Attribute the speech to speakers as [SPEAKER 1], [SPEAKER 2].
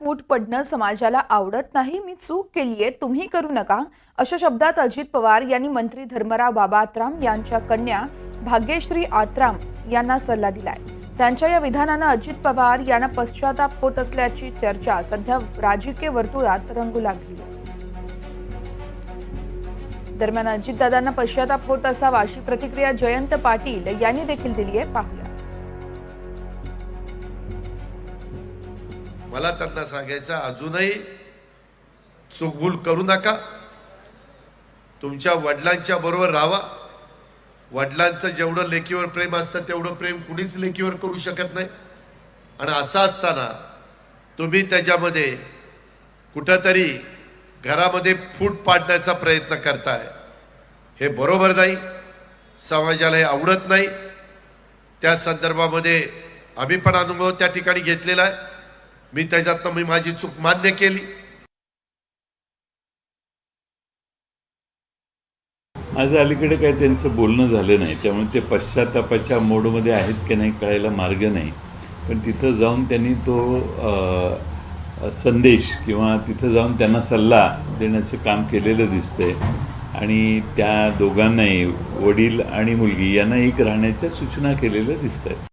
[SPEAKER 1] फूट पडणं समाजाला आवडत नाही मी चूक केलीये तुम्ही करू नका. अशा शब्दात अजित पवार यांनी मंत्री धर्मराव बाबा आत्राम यांच्या कन्या भाग्यश्री आत्राम यांना सल्ला दिलाय. त्यांच्या या विधानानं अजित पवार यांना पश्चाताप होत असल्याची चर्चा सध्या राजकीय वर्तुळात रंगू लागली दरम्यान अजितदादांना पश्चाताप होत असावा अशी प्रतिक्रिया जयंत पाटील यांनी देखील दिली आहे. पाहूया.
[SPEAKER 2] मला त्यांना सांगायचं अजूनही चुकभूल करू नका. तुमच्या वडिलांच्या बरोबर राहा वडिलांचं जेवढं लेखीवर प्रेम असतं तेवढं प्रेम कुणीच लेखीवर करू शकत नाही. आणि असं असताना तुम्ही त्याच्यामध्ये कुठंतरी घरामध्ये फूट पाडण्याचा प्रयत्न करताय. हे बरोबर नाही. समाजाला हे आवडत नाही. त्या संदर्भामध्ये आम्ही पण अनुभव त्या ठिकाणी घेतलेला आहे. मी त्याच्यातनं मी माझी चूक मान्य केली.
[SPEAKER 3] आज अलीकडे काही त्यांचं बोलणं झालं नाही त्यामुळे ते पश्चातापाच्या मोडमध्ये आहेत की नाही कळायला मार्ग नाही. पण तिथं जाऊन त्यांनी तो संदेश किंवा तिथं जाऊन त्यांना सल्ला देण्याचं काम केलेलं दिसतंय. आणि त्या दोघांनाही वडील आणि मुलगी यांना एक राहण्याच्या सूचना केलेल्या दिसत आहेत